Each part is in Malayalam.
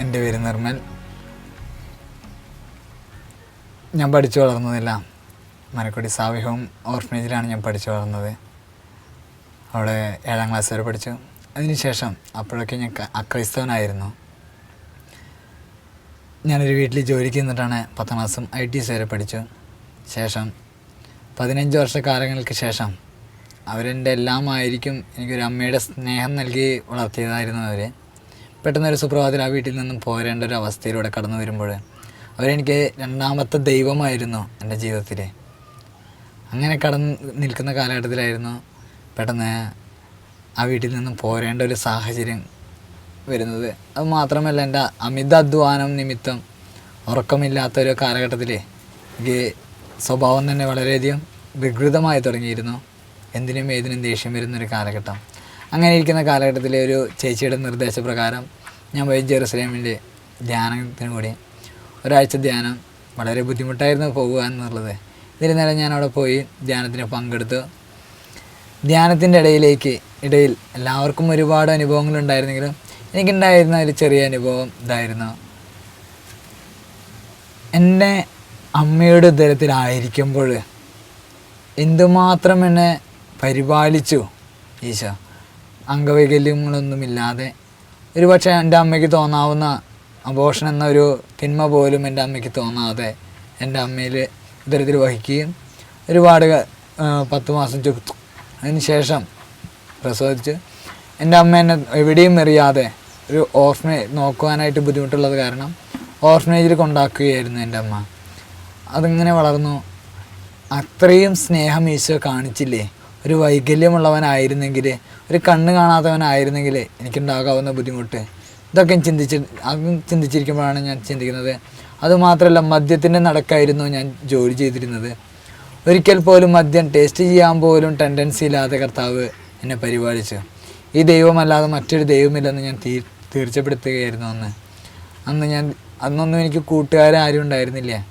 എന്റെ പേര് നിർമ്മൽ. ഞാൻ പഠിച്ചു വളർന്നതെല്ലാം മനക്കൊടി സാവി ഹോം ഓർഫനേജിലാണ് ഞാൻ പഠിച്ചു വളർന്നത്. അവിടെ ഏഴാം ക്ലാസ് വരെ പഠിച്ചു. അതിനുശേഷം അപ്പോഴൊക്കെ ഞാൻ അക്രൈസ്തവനായിരുന്നു. ഞാനൊരു വീട്ടിൽ ജോലിക്ക് നിന്നിട്ടാണ് പത്താം ക്ലാസ്സും ഐ ടി എസ് വരെ പഠിച്ചു. ശേഷം പതിനഞ്ച് വർഷക്കാലങ്ങൾക്ക് ശേഷം അവരെന്റെ എല്ലാമായിരിക്കും എനിക്കൊരു അമ്മയുടെ സ്നേഹം നൽകി വളർത്തിയതായിരുന്നു അവർ പെട്ടെന്നൊരു സുപ്രഭാതത്തിൽ ആ വീട്ടിൽ നിന്നും പോരേണ്ട ഒരു അവസ്ഥയിലൂടെ കടന്നു വരുമ്പോൾ അവരെനിക്ക് രണ്ടാമത്തെ ദൈവമായിരുന്നു എന്റെ ജീവിതത്തിൽ അങ്ങനെ കടന്ന് നിൽക്കുന്ന കാലഘട്ടത്തിലായിരുന്നു പെട്ടെന്ന് ആ വീട്ടിൽ നിന്നും പോരേണ്ട ഒരു സാഹചര്യം വരുന്നത്. അത് മാത്രമല്ല എന്റെ അമിത അധ്വാനം നിമിത്തം ഉറക്കമില്ലാത്തൊരു കാലഘട്ടത്തിൽ എനിക്ക് സ്വഭാവം തന്നെ വളരെയധികം വികൃതമായി തുടങ്ങിയിരുന്നു. എന്തിനും ഏതിനും ദേഷ്യം വരുന്നൊരു കാലഘട്ടം. അങ്ങനെ ഇരിക്കുന്ന കാലഘട്ടത്തിലെ ഒരു ചേച്ചിയുടെ നിർദ്ദേശപ്രകാരം ഞാൻ പോയി ജെറുസലേമിന്റെ ധ്യാനത്തിന് കൂടി ഒരാഴ്ച ധ്യാനം വളരെ ബുദ്ധിമുട്ടായിരുന്നു പോകുക എന്നുള്ളത്. എന്നിരുന്നാലും ഞാൻ അവിടെ പോയി ധ്യാനത്തിന് പങ്കെടുത്തു. ധ്യാനത്തിന്റെ ഇടയിലേക്ക് ഇടയിൽ എല്ലാവർക്കും ഒരുപാട് അനുഭവങ്ങളുണ്ടായിരുന്നെങ്കിലും എനിക്കുണ്ടായിരുന്ന ഒരു ചെറിയ അനുഭവം ഇതായിരുന്നു. എന്റെ അമ്മയുടെ ഉദരത്തിലായിരിക്കുമ്പോൾ എന്തുമാത്രം എന്നെ പരിപാലിച്ചു ഈശോ. അംഗവൈകല്യങ്ങളൊന്നുമില്ലാതെ. ഒരു പക്ഷേ എന്റെ അമ്മയ്ക്ക് തോന്നാവുന്ന അബോഷൻ എന്നൊരു തിന്മ പോലും എന്റെ അമ്മയ്ക്ക് തോന്നാതെ എന്റെ അമ്മയിൽ ഉദരത്തിൽ വഹിക്കുകയും ആ, പത്ത് മാസം ചെറുത്തു അതിനുശേഷം പ്രസവിച്ച് എന്റെ അമ്മ എന്നെ എവിടെയും എറിയാതെ ഒരു ഓർഫനേജ് നോക്കുവാനായിട്ട് ബുദ്ധിമുട്ടുള്ളത് കാരണം ഓർഫനേജിൽ കൊണ്ടാക്കുകയായിരുന്നു എന്റെ അമ്മ. അതിങ്ങനെ വളർന്നു. അത്രയും സ്നേഹം ഈശോ കാണിച്ചില്ലേ? ഒരു വൈകല്യമുള്ളവനായിരുന്നെങ്കിൽ ഒരു കണ്ണ് കാണാത്തവനായിരുന്നെങ്കിൽ എനിക്കുണ്ടാകാവുന്ന ബുദ്ധിമുട്ട്. ഇതൊക്കെ ചിന്തിച്ച് അതും ചിന്തിച്ചിരിക്കുമ്പോഴാണ് ഞാൻ ചിന്തിക്കുന്നത്. അതുമാത്രമല്ല മദ്യത്തിന്റെ നടക്കായിരുന്നു ഞാൻ ജോലി ചെയ്തിരുന്നത്. ഒരിക്കൽ പോലും മദ്യം ടേസ്റ്റ് ചെയ്യാൻ പോലും ടെൻഡൻസി ഇല്ലാതെ കർത്താവ് എന്നെ പരിപാലിച്ചു. ഈ ദൈവമല്ലാതെ മറ്റൊരു ദൈവമില്ലെന്ന് ഞാൻ തീ തീർച്ചപ്പെടുത്തുകയായിരുന്നു അന്ന്. അന്ന് ഞാൻ അന്നൊന്നും എനിക്ക് കൂട്ടുകാരും ഉണ്ടായിരുന്നില്ല.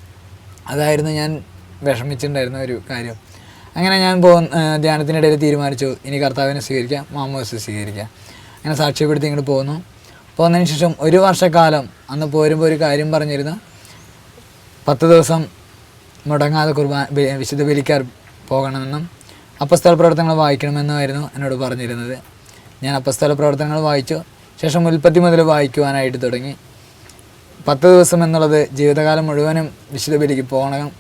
അതായിരുന്നു ഞാൻ വിഷമിച്ചിട്ടുണ്ടായിരുന്ന ഒരു കാര്യം. അങ്ങനെ ഞാൻ പോ ധ്യാനത്തിനിടയിൽ തീരുമാനിച്ചു ഇനി കർത്താവിനെ സ്വീകരിക്കാം മാമോസ് സ്വീകരിക്കാം. അങ്ങനെ സാക്ഷ്യപ്പെടുത്തി ഇങ്ങോട്ട് പോന്നു. പോകുന്നതിന് ശേഷം ഒരു വർഷക്കാലം അന്ന് പോരുമ്പോൾ ഒരു കാര്യം പറഞ്ഞിരുന്നു. പത്ത് ദിവസം മുടങ്ങാതെ കുർബാന വിശുദ്ധ ബലിക്കാർ പോകണമെന്നും അപ്പസ്ഥല പ്രവർത്തനങ്ങൾ വായിക്കണമെന്നുമായിരുന്നു എന്നോട് പറഞ്ഞിരുന്നത്. ഞാൻ അപ്പസ്ഥല പ്രവർത്തനങ്ങൾ വായിച്ചു. ശേഷം ഉൽപ്പത്തി മുതൽ വായിക്കുവാനായിട്ട് തുടങ്ങി. പത്ത് ദിവസം എന്നുള്ളത് ജീവിതകാലം മുഴുവനും വിശുദ്ധ ബലിക്ക് പോകണം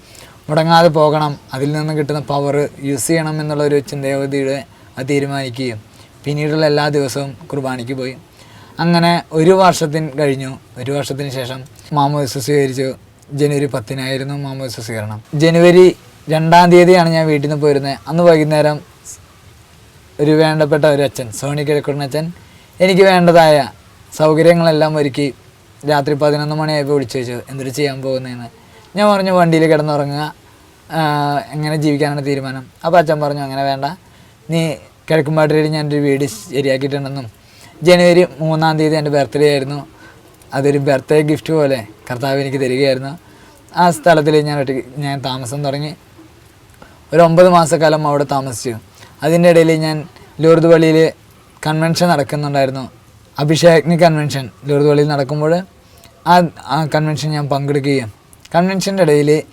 മുടങ്ങാതെ പോകണം അതിൽ നിന്ന് കിട്ടുന്ന പവർ യൂസ് ചെയ്യണം എന്നുള്ളൊരു ചിന്തയോതിയുടെ അത് തീരുമാനിക്കുകയും പിന്നീടുള്ള എല്ലാ ദിവസവും കുർബാനയ്ക്ക് പോയി. അങ്ങനെ ഒരു വർഷത്തിന് കഴിഞ്ഞു. ഒരു വർഷത്തിന് ശേഷം മാമോദിസ സ്വീകരിച്ചു. ജനുവരി പത്തിനായിരുന്നു മാമോദിസ സ്വീകരണം. ജനുവരി രണ്ടാം തീയതിയാണ് ഞാൻ വീട്ടിൽ നിന്ന് പോയിരുന്നത്. അന്ന് വൈകുന്നേരം ഒരു വേണ്ടപ്പെട്ട ഒരു അച്ഛൻ സോണി കിഴക്കുടൻ അച്ഛൻ എനിക്ക് വേണ്ടതായ സൗകര്യങ്ങളെല്ലാം ഒരുക്കി രാത്രി പതിനൊന്ന് മണിയായപ്പോൾ വിളിച്ചു വെച്ചു എന്തൊരു ചെയ്യാൻ പോകുന്നതെന്ന് ഞാൻ പറഞ്ഞു വണ്ടിയിൽ കിടന്നുറങ്ങുക. എങ്ങനെ ജീവിക്കാനാണ് തീരുമാനം? അപ്പോൾ അച്ഛൻ പറഞ്ഞു അങ്ങനെ വേണ്ട. നീ കിഴക്കുംപാട്ടിൽ ഞാനൊരു വീട് ശരിയാക്കിയിട്ടുണ്ടെന്നും ജനുവരി മൂന്നാം തീയതി എന്റെ ബർത്ത്ഡേ ആയിരുന്നു. അതൊരു ബർത്ത്ഡേ ഗിഫ്റ്റ് പോലെ കർത്താവ് എനിക്ക് തരികയായിരുന്നു. ആ സ്ഥലത്തിൽ ഞാൻ ഒറ്റയ്ക്ക് ഞാൻ താമസം തുടങ്ങി. ഒരു ഒമ്പത് മാസക്കാലം അവിടെ താമസിച്ചു. അതിന്റെ ഇടയിൽ ഞാൻ ലൂർദ് പള്ളിയിൽ കൺവെൻഷൻ നടക്കുന്നുണ്ടായിരുന്നു. അഭിഷേക്നി കൺവെൻഷൻ ലൂർദ് പള്ളിയിൽ നടക്കുമ്പോൾ ആ ആ കൺവെൻഷൻ ഞാൻ പങ്കെടുക്കുകയും. കൺവെൻഷന്റെ ഇടയിൽ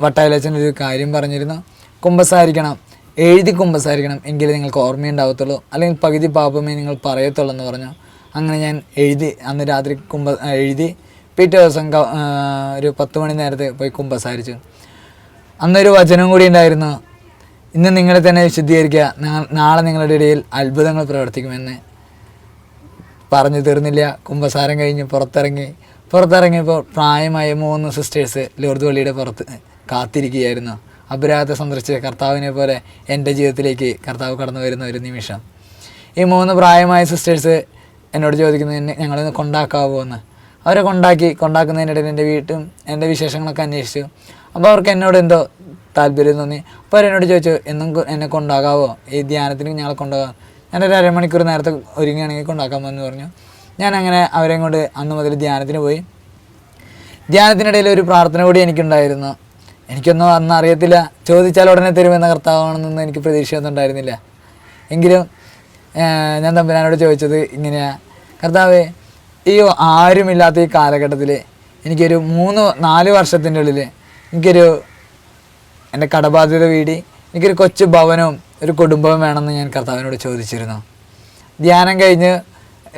വട്ടായിലച്ചൻ ഒരു കാര്യം പറഞ്ഞിരുന്നു. കുമ്പസാരിക്കണം. എഴുതി കുമ്പസാരിക്കണം എങ്കിലേ നിങ്ങൾക്ക് ഓർമ്മയുണ്ടാവത്തുള്ളൂ അല്ലെങ്കിൽ പകുതി പാപമേ നിങ്ങൾ പറയത്തുള്ളൂ എന്ന് പറഞ്ഞു. അങ്ങനെ ഞാൻ എഴുതി അന്ന് രാത്രി കുമ്പ എഴുതി പിറ്റേ ദിവസം ഒരു പത്ത് മണി നേരത്തെ പോയി കുമ്പസാരിച്ചു. അന്നൊരു വചനം കൂടി ഉണ്ടായിരുന്നു ഇന്ന് നിങ്ങളെ തന്നെ വിശുദ്ധീകരിക്കുക. നാളെ നിങ്ങളുടെ ഇടയിൽ അത്ഭുതങ്ങൾ പ്രവർത്തിക്കുമെന്ന്. പറഞ്ഞു തീർന്നില്ല. കുമ്പസാരം കഴിഞ്ഞ് പുറത്തിറങ്ങി. പുറത്തിറങ്ങിയപ്പോൾ പ്രായമായ മൂന്ന് സിസ്റ്റേഴ്സ് ലോർദ് പള്ളിയുടെ പുറത്ത് കാത്തിരിക്കുകയായിരുന്നു. അപരാധത്തെ സന്ദർശിച്ച കർത്താവിനെ പോലെ എന്റെ ജീവിതത്തിലേക്ക് കർത്താവ് കടന്നു വരുന്ന ഒരു നിമിഷം. ഈ മൂന്ന് പ്രായമായ സിസ്റ്റേഴ്സ് എന്നോട് ചോദിക്കുന്നത് എന്നെ ഞങ്ങളൊന്ന് കൊണ്ടാക്കാവോ എന്ന്? അവരെ കൊണ്ടാക്കി കൊണ്ടാക്കുന്നതിനിടയിൽ എന്റെ വീട്ടും എന്റെ വിശേഷങ്ങളൊക്കെ അന്വേഷിച്ചു. അപ്പോൾ അവർക്ക് എന്നോട് എന്തോ താല്പര്യം തോന്നി. അപ്പോൾ അവരെന്നോട് ചോദിച്ചു എന്നും എന്നെ കൊണ്ടാകാവോ? ഈ ധ്യാനത്തിന് ഞങ്ങളെ കൊണ്ടുപോകാം ഞാനൊരു അരമണിക്കൂർ നേരത്തെ ഒരുങ്ങുകയാണെങ്കിൽ കൊണ്ടാക്കാമെന്ന് പറഞ്ഞു. ഞാൻ അങ്ങനെ അവരെയും കൊണ്ട് അന്ന് മുതൽ ധ്യാനത്തിന് പോയി. ധ്യാനത്തിനിടയിൽ ഒരു പ്രാർത്ഥന കൂടി എനിക്കുണ്ടായിരുന്നു. എനിക്കൊന്നും അന്ന് അറിയത്തില്ല. ചോദിച്ചാൽ ഉടനെ തരുമെന്ന കർത്താവാണെന്നൊന്നും എനിക്ക് പ്രതീക്ഷയൊന്നും ഉണ്ടായിരുന്നില്ല. എങ്കിലും ഞാൻ തമ്പുരാനോട് ചോദിച്ചത് ഇങ്ങനെയാണ് കർത്താവേ ഈ ആരുമില്ലാത്ത ഈ കാലഘട്ടത്തിൽ എനിക്കൊരു മൂന്ന് നാല് വർഷത്തിന്റെ ഉള്ളിൽ എനിക്കൊരു എന്റെ കടബാധ്യത വീടി എനിക്കൊരു കൊച്ചു ഭവനവും ഒരു കുടുംബവും വേണമെന്ന് ഞാൻ കർത്താവിനോട് ചോദിച്ചിരുന്നു. ധ്യാനം കഴിഞ്ഞ്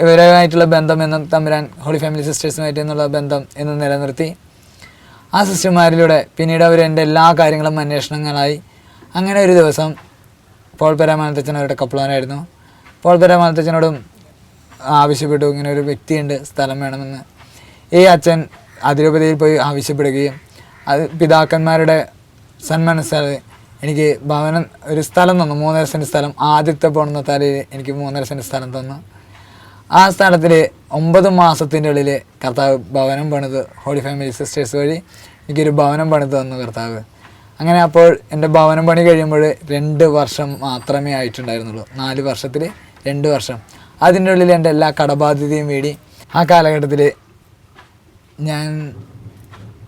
ഇവരുമായിട്ടുള്ള ബന്ധം എന്നും തമ്പുരാൻ ഹോളി ഫാമിലി സിസ്റ്റേഴ്സുമായിട്ട് എന്നുള്ള ബന്ധം എന്ന് നിലനിർത്തി. ആ സിസ്റ്റർമാരിലൂടെ പിന്നീട് അവർ എന്റെ എല്ലാ കാര്യങ്ങളും അന്വേഷണങ്ങളായി. അങ്ങനെ ഒരു ദിവസം പോൾ പെരാമാനത്തച്ഛൻ അവരുടെ കപ്ലാനായിരുന്നു. പോൾ പെരാമാനത്തച്ഛനോടും ആവശ്യപ്പെട്ടു. ഇങ്ങനെ ഒരു വ്യക്തിയുണ്ട് സ്ഥലം വേണമെന്ന്. ഈ അച്ഛൻ അതിരൂപതയിൽ പോയി ആവശ്യപ്പെടുകയും അത് പിതാക്കന്മാരുടെ സന്മനസ്സാൽ എനിക്ക് ഭവനം ഒരു സ്ഥലം തന്നു. മൂന്നര സെന്റ് സ്ഥലം. ആദ്യത്തെ പോണെന്ന തലയിൽ എനിക്ക് മൂന്നര സെന്റ് സ്ഥലം തന്നു. ആ സ്ഥലത്തിൽ ഒമ്പത് മാസത്തിന്റെ ഉള്ളിൽ കർത്താവ് ഭവനം പണിത് ഹോളി ഫാമിലി സിസ്റ്റേഴ്സ് വഴി എനിക്കൊരു ഭവനം പണിത് തന്നു കർത്താവ്. അങ്ങനെ അപ്പോൾ എന്റെ ഭവനം പണി കഴിയുമ്പോൾ രണ്ട് വർഷം മാത്രമേ ആയിട്ടുണ്ടായിരുന്നുള്ളൂ. നാല് വർഷത്തിൽ രണ്ട് വർഷം. അതിന്റെ ഉള്ളിൽ എന്റെ എല്ലാ കടബാധ്യതയും വീടി. ആ കാലഘട്ടത്തിൽ ഞാൻ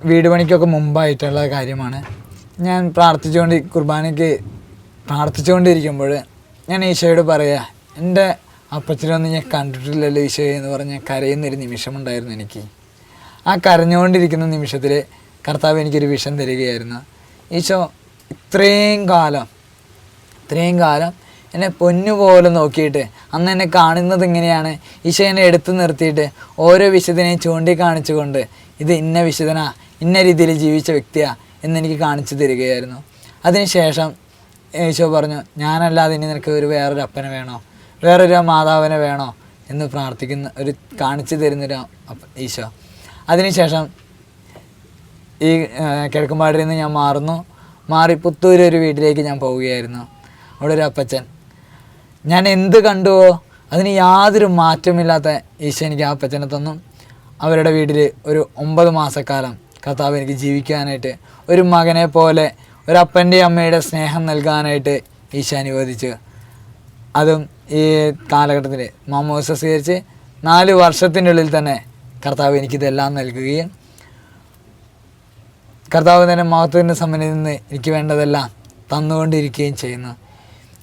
വീട് പണിക്കൊക്കെ മുമ്പായിട്ടുള്ള കാര്യമാണ്. ഞാൻ പ്രാർത്ഥിച്ചുകൊണ്ട് കുർബാനയ്ക്ക് പ്രാർത്ഥിച്ചുകൊണ്ടിരിക്കുമ്പോൾ ഞാൻ ഈശോയോട് പറയാ എന്റെ അപ്പച്ചനൊന്നും ഞാൻ കണ്ടിട്ടില്ലല്ലോ ഈശോ എന്ന് പറഞ്ഞ് കരയുന്നൊരു നിമിഷമുണ്ടായിരുന്നു എനിക്ക്. ആ കരഞ്ഞുകൊണ്ടിരിക്കുന്ന നിമിഷത്തിൽ കർത്താവ് എനിക്കൊരു വിഷം തരികയായിരുന്നു. ഈശോ ഇത്രയും കാലം ഇത്രയും കാലം എന്നെ പൊന്നുപോലെ നോക്കിയിട്ട്. അന്ന് എന്നെ കാണുന്നത് ഇങ്ങനെയാണ്. ഈശോനെ എടുത്തു നിർത്തിയിട്ട് ഓരോ വിശുദ്ധനെയും ചൂണ്ടിക്കാണിച്ചുകൊണ്ട് ഇത് ഇന്ന വിശുദ്ധനാ ഇന്ന രീതിയിൽ ജീവിച്ച വ്യക്തിയാ എന്നെനിക്ക് കാണിച്ചു തരികയായിരുന്നു. അതിനുശേഷം ഈശോ പറഞ്ഞു ഞാനല്ലാതെ ഇനി നിനക്ക് ഒരു വേറൊരു അപ്പനെ വേണോ? വേറൊരു മാതാവിനെ വേണോ? എന്ന് പ്രാർത്ഥിക്കുന്ന ഒരു കാണിച്ചു തരുന്നൊരു ഈശോ. അതിനുശേഷം ഈ കിഴക്കുംപാടിൽ നിന്ന് ഞാൻ മാറുന്നു. മാറി പുത്തൂർ ഒരു വീട്ടിലേക്ക് ഞാൻ പോവുകയായിരുന്നു. അവിടെ ഒരു അപ്പച്ചൻ ഞാൻ എന്ത് കണ്ടുവോ അതിന് യാതൊരു മാറ്റമില്ലാത്ത ഈശോ എനിക്ക് ആ അപ്പച്ചനെ തന്നു. അവരുടെ വീട്ടിൽ ഒരു ഒമ്പത് മാസക്കാലം കർത്താവ് എനിക്ക് ജീവിക്കാനായിട്ട് ഒരു മകനെ പോലെ ഒരു അപ്പന്റെയും അമ്മയുടെ സ്നേഹം നൽകാനായിട്ട് ഈശോ അനുവദിച്ചു. അതും ഈ കാലഘട്ടത്തിൽ മാമോസ സ്വീകരിച്ച് നാല് വർഷത്തിന്റെ ഉള്ളിൽ തന്നെ കർത്താവ് എനിക്കിതെല്ലാം നൽകുകയും കർത്താവ് തന്നെ മഹത്വത്തിന്റെ സമ്മനിൽ നിന്ന് എനിക്ക് വേണ്ടതെല്ലാം തന്നുകൊണ്ടിരിക്കുകയും ചെയ്യുന്നു.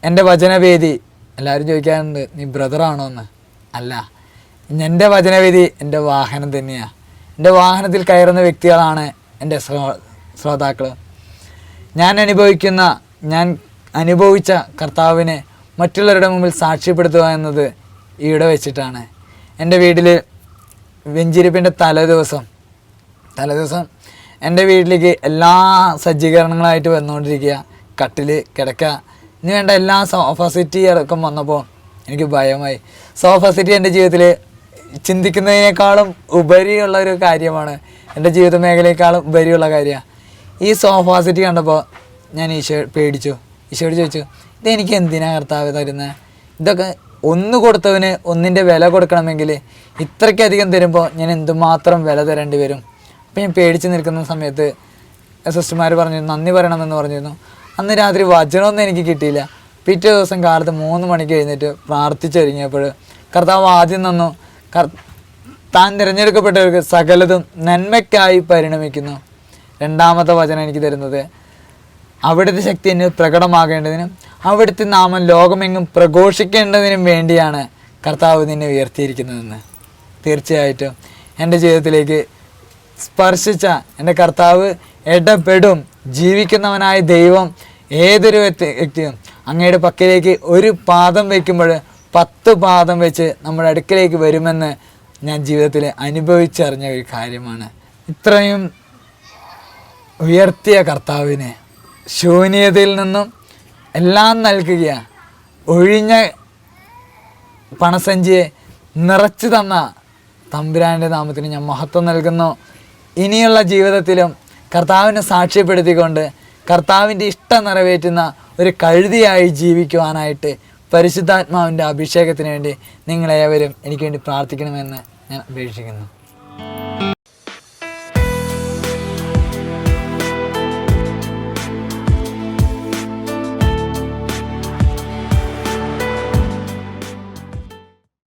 എന്റെ വചനവേദി എല്ലാവരും ചോദിക്കാറുണ്ട് നീ ബ്രദറാണോ എന്ന് അല്ല. എന്റെ വചനവിധി എന്റെ വാഹനം തന്നെയാണ് എന്റെ വാഹനത്തിൽ കയറുന്ന വ്യക്തികളാണ് എന്റെ ശ്രോ ശ്രോതാക്കൾ ഞാൻ അനുഭവിക്കുന്ന ഞാൻ അനുഭവിച്ച കർത്താവിനെ മറ്റുള്ളവരുടെ മുമ്പിൽ സാക്ഷ്യപ്പെടുത്തുക എന്നത് ഇവിടെ വെച്ചിട്ടാണ്. എന്റെ വീട്ടിൽ വെഞ്ചിരിപ്പിന്റെ തലേദിവസം തലേദിവസം എന്റെ വീട്ടിലേക്ക് എല്ലാ സജ്ജീകരണങ്ങളായിട്ട് വന്നുകൊണ്ടിരിക്കുക. കട്ടിൽ കിടക്ക ഇനി വേണ്ട എല്ലാ സോഫ സെറ്റി അടക്കം വന്നപ്പോൾ എനിക്ക് ഭയമായി. സോഫ സെറ്റി എന്റെ ജീവിതത്തിൽ ചിന്തിക്കുന്നതിനേക്കാളും ഉപരിയുള്ള ഒരു കാര്യമാണ് എന്റെ ജീവിത മേഖലയേക്കാളും ഉപരിയുള്ള കാര്യമാണ് ഈ സോഫ സെറ്റി കണ്ടപ്പോൾ ഞാൻ ഈശോ പേടിച്ചു. ഈശോയോട് ചോദിച്ചു ഇതെനിക്ക് എന്തിനാ കർത്താവ് തരുന്നത് ഇതൊക്കെ ഒന്ന് കൊടുത്തവന് ഒന്നിന്റെ വില കൊടുക്കണമെങ്കിൽ ഇത്രയ്ക്കധികം തരുമ്പോൾ ഞാൻ എന്തുമാത്രം വില തരേണ്ടി വരും? അപ്പോൾ ഞാൻ പേടിച്ച് നിൽക്കുന്ന സമയത്ത് സിസ്റ്റർമാർ പറഞ്ഞു നന്ദി പറയണമെന്ന് പറഞ്ഞിരുന്നു. അന്ന് രാത്രി വചനമൊന്നും എനിക്ക് കിട്ടിയില്ല. പിറ്റേ ദിവസം കാലത്ത് മൂന്ന് മണിക്ക് എഴുന്നേറ്റ് പ്രാർത്ഥിച്ചൊരുങ്ങിയപ്പോൾ കർത്താവ് ആദ്യം നിന്നു കർ താൻ തിരഞ്ഞെടുക്കപ്പെട്ടവർക്ക് സകലതും നന്മയ്ക്കായി പരിണമിക്കുന്നു. രണ്ടാമത്തെ വചനം എനിക്ക് തരുന്നത് അവിടുത്തെ ശക്തി എന്നെ പ്രകടമാകേണ്ടതിനും അവിടുത്തെ നാമം ലോകമെങ്ങും പ്രഘോഷിക്കേണ്ടതിനും വേണ്ടിയാണ് കർത്താവ് നിന്നെ ഉയർത്തിയിരിക്കുന്നതെന്ന്. തീർച്ചയായിട്ടും എന്റെ ജീവിതത്തിലേക്ക് സ്പർശിച്ച എന്റെ കർത്താവ് ഇടപെടും ജീവിക്കുന്നവനായ ദൈവം ഏതൊരു വ്യക്തി വ്യക്തിയും അങ്ങയുടെ പക്കലേക്ക് ഒരു പാദം വയ്ക്കുമ്പോൾ പത്ത് പാദം വെച്ച് നമ്മുടെ അടുക്കലേക്ക് വരുമെന്ന് ഞാൻ ജീവിതത്തിൽ അനുഭവിച്ചറിഞ്ഞ ഒരു കാര്യമാണ്. ഇത്രയും ഉയർത്തിയ കർത്താവിനെ ശൂന്യതയിൽ നിന്നും എല്ലാം നൽകുക ഒഴിഞ്ഞ പണസഞ്ചിയെ നിറച്ചു തന്ന തമ്പുരാന്റെ നാമത്തിന് ഞാൻ മഹത്വം നൽകുന്നു. ഇനിയുള്ള ജീവിതത്തിലും കർത്താവിനെ സാക്ഷ്യപ്പെടുത്തിക്കൊണ്ട് കർത്താവിന്റെ ഇഷ്ടം നിറവേറ്റുന്ന ഒരു കഴുതിയായി ജീവിക്കുവാനായിട്ട് പരിശുദ്ധാത്മാവിന്റെ അഭിഷേകത്തിന് വേണ്ടി നിങ്ങളേവരും എനിക്ക് വേണ്ടി പ്രാർത്ഥിക്കണമെന്ന് ഞാൻ അപേക്ഷിക്കുന്നു.